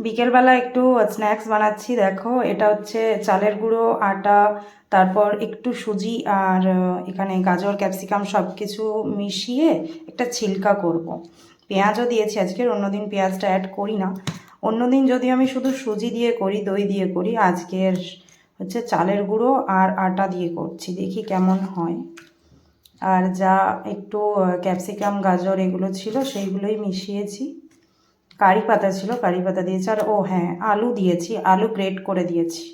বিকেলবেলা একটু স্ন্যাক্স বানাচ্ছি, দেখো। এটা হচ্ছে চালের গুঁড়ো, আটা, তারপর একটু সুজি আর এখানে গাজর, ক্যাপসিকাম সব কিছু মিশিয়ে একটা ছিলকা করব। পেঁয়াজও দিয়েছি আজকের অন্যদিন পেঁয়াজটা অ্যাড করি না। অন্যদিন যদি আমি শুধু সুজি দিয়ে করি, দই দিয়ে করি, আজকের হচ্ছে চালের গুঁড়ো আর আটা দিয়ে করছি। দেখি কেমন হয়। আর যা একটু ক্যাপসিকাম, গাজর এগুলো ছিল, সেইগুলোই মিশিয়েছি। কারি পাতা ছিল, কারি পাতা দিয়েছি আর ও হ্যাঁ আলু দিয়েছি, আলু গ্রেট করে দিয়েছি।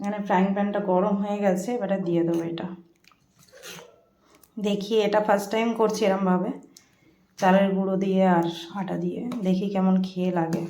এখানে ফ্রাইং প্যানটা গরম হয়ে গেছে, এবার দিয়ে দেবো এটা। দেখি এটা ফার্স্ট টাইম করছি এরমভাবে। চালের গুঁড়ো দিয়ে আর আটা দিয়ে, দেখি কেমন খেয়ে লাগে।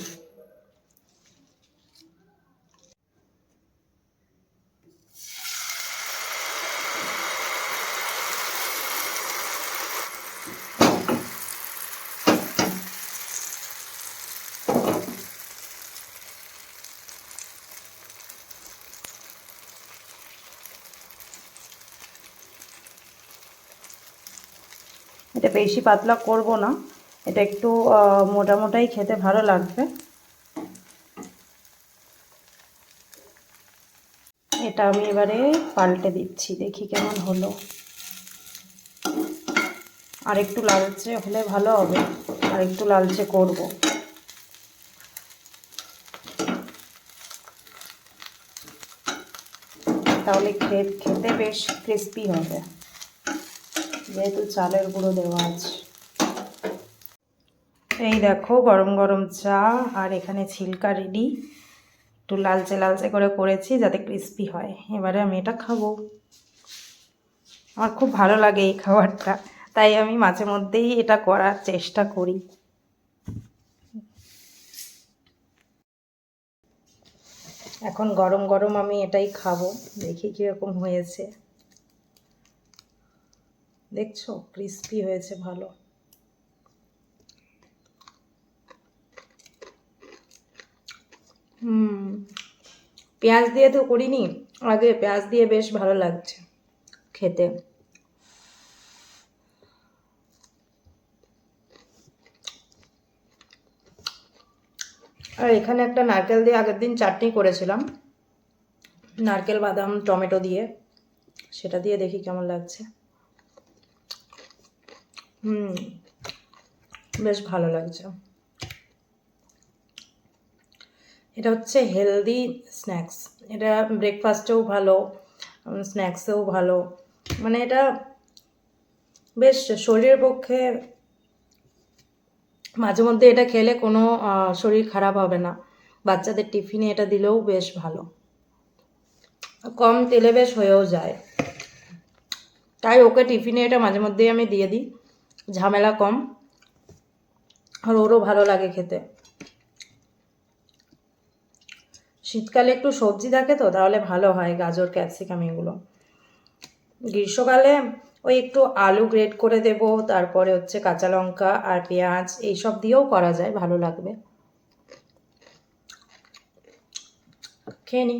এটা বেশি পাতলা করব না। এটা একটু আহ, মোটা খেতে ভালো লাগবে। এটা আমি এবারে পাল্টে দিচ্ছি দেখি কেমন হলো। আর একটু লালচে হলে ভালো হবে আর একটু লালচে করব। তাহলে খেতে বেশ ক্রিস্পি হবে। যেহেতু চালের গুঁড়ো দেওয়া আছে। এই দেখো, গরম গরম চা, আর এখানে ছিলকা রেডি। একটু লালচে লালচে করে করেছি যাতে ক্রিস্পি হয়। এবারে আমি এটা খাব। আমার খুব ভালো লাগে এই খাবারটা, তাই আমি মাঝে মধ্যেই এটা করার চেষ্টা করি। এখন গরম গরম আমি এটাই খাব, দেখি কীরকম হয়েছে। দেখছ? ক্রিস্পি হয়েছে ভালো। হুম, পেঁয়াজ দিয়ে তো করিনি, আগে পেঁয়াজ দিয়ে বেশ ভালো লাগছে খেতে। আর এখানে একটা নারকেল দিয়ে আগের দিন চাটনি করেছিলাম, নারকেল, বাদাম, টমেটো দিয়ে, সেটা দিয়ে দেখি কেমন লাগছে। হুম, বেশ ভালো লাগছে। এটা হচ্ছে হেলদি স্ন্যাক্স এটা ব্রেকফাস্টেও ভালো স্ন্যাক্সেও ভালো। মানে এটা বেশ শরীরের পক্ষে মাঝে মধ্যে এটা খেলে কোনো শরীর খারাপ হবে না। বাচ্চাদের টিফিনে এটা দিলেও বেশ ভালো। কম তেলে বেশ হয়েও যায়। তাই ওকে টিফিনে এটা মাঝে মধ্যেই আমি দিয়ে দিই। ঝামেলা কম। আর ওরও ভালো লাগে খেতে। শীতকালে একটু সবজি থাকে তো, তাহলে ভালো হয় গাজর, ক্যাপসিকাম এগুলো। গ্রীষ্মকালে ওই একটু আলু গ্রেট করে দেব, তারপরে হচ্ছে কাঁচা লঙ্কা আর পেঁয়াজ এইসব দিয়েও করা যায়, ভালো লাগবে। খেয়ে নি।